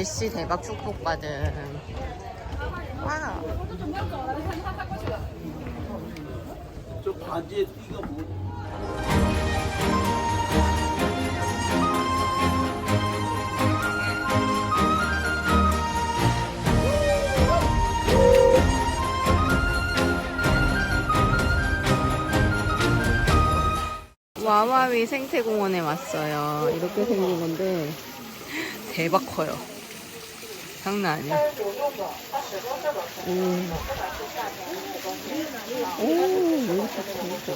날씨 대박 축복받은. 와우. 저 바지에 띠가 뭐? 와와위 생태공원에 왔어요. 이렇게 생긴 건데 대박 커요. 장난 아니야. 오, 오, 왜 이렇게 커?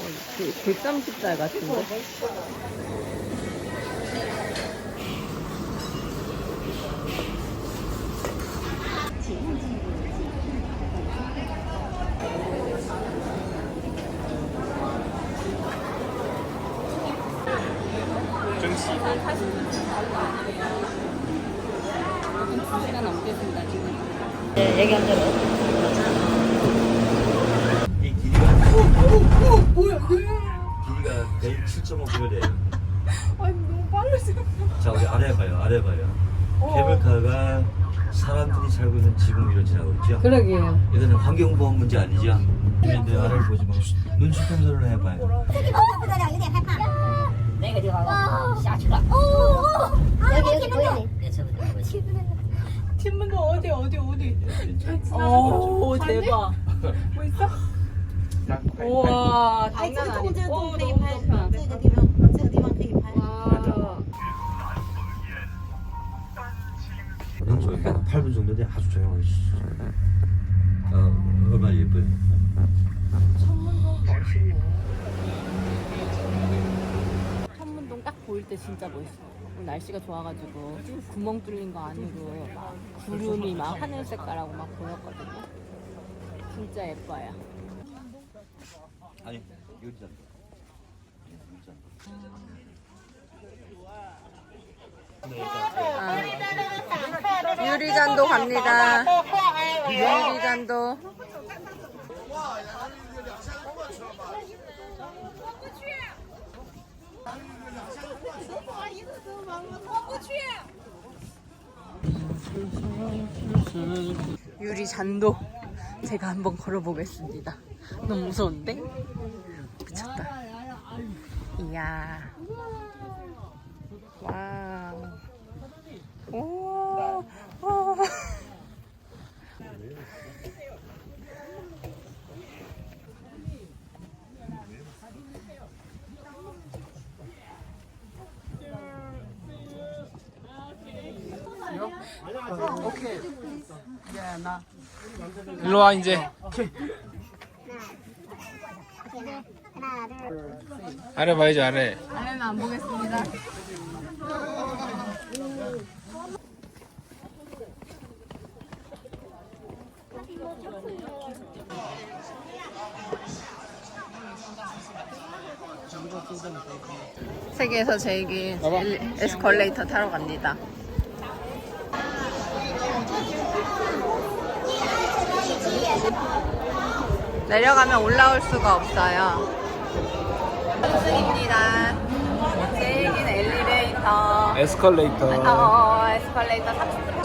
130달 같은데? 시 간 넘게 쓴다 지금. 네, 얘기 한 대로. 이 길이가 뭐야 이게? 길이가 107.5km. 아니 너무 빨라져. 자 우리 아래 봐요, 아래 봐요. 케이블카가 사람들이 살고 있는 지붕 위로 지나고 있죠. 그러게요. 이거는 환경보험 문제 아니죠? 근데 아래를 보지 말고 눈치 평소를 해봐요. 不得了，有点害怕。那个地方下去了，哦，啊，别我听不懂，别吃不了。 听不懂。 팀문도 어디 어디 어디? 오, 대박. 뭐 있어? 우와, 哎，这 장난 个洞，这 아니야. 个洞 오, 可以 너무 拍， 좋다. 这个地方，这个地方可以拍。 와. 영소가 8분 정도 돼 아주 조용하게. 어, 얼마나 예뻐요. 천문동 딱 보일 때 진짜 멋있어. 오늘 날씨가 좋아가지고 구멍 뚫린 거 아니고 막 구름이 막 하늘 색깔하고 막 보였거든요. 진짜 예뻐요. 아니, 여기다. 아, 유리잔도 갑니다. 유리잔도. 유리 잔도 제가 한번 걸어보겠습니다. 너무 무서운데? 미쳤다. 이야. 와 일로 와 이제. 아래 봐야지 아래. 아래는 안 보겠습니다. 세계에서 제일 긴 에스컬레이터 타러 갑니다. 내려가면 올라올 수가 없어요. 탑승입니다. 제일 긴 엘리베이터. 에스컬레이터 어, 에스컬레이터 30분.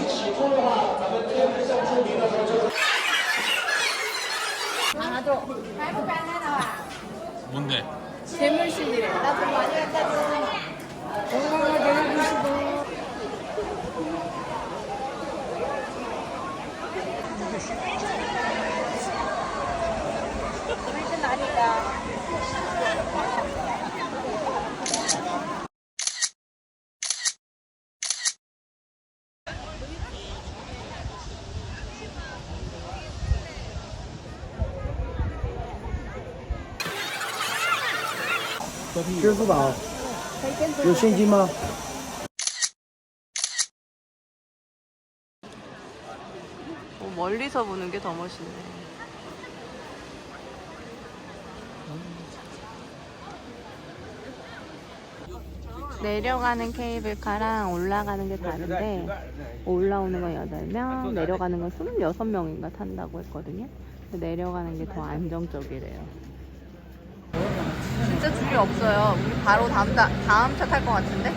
支付宝。有现金吗？ 어, 멀리서 보는 게 더 멋있네. 내려가는 케이블카랑 올라가는 게 다른데 올라오는 건 8명, 내려가는 건 26명인가 탄다고 했거든요. 근데 내려가는 게 더 안정적이래요. 진짜 줄이 없어요. 우리 바로 다음, 다, 다음 차 탈 것 같은데?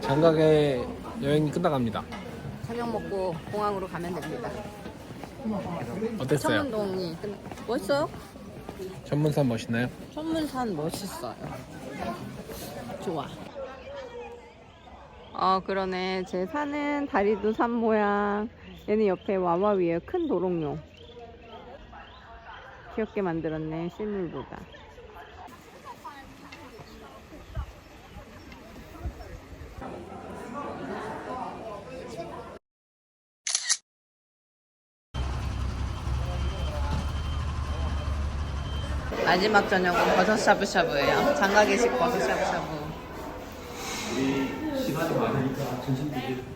장각의 여행이 끝나갑니다. 저녁 먹고 공항으로 가면 됩니다. 어땠어요? 천문동이 끝... 멋있어요? 전문산 멋있나요? 천문산 멋있어요. 좋아. 어 그러네. 제 산은 다리도 산 모양. 얘는 옆에 와와 위에 큰 도롱뇽. 귀엽게 만들었네 실물보다. 마지막 저녁은 버섯 샤브샤브예요. 장가계식 버섯 샤브샤브. 시간이 많으니까 점심 드세요.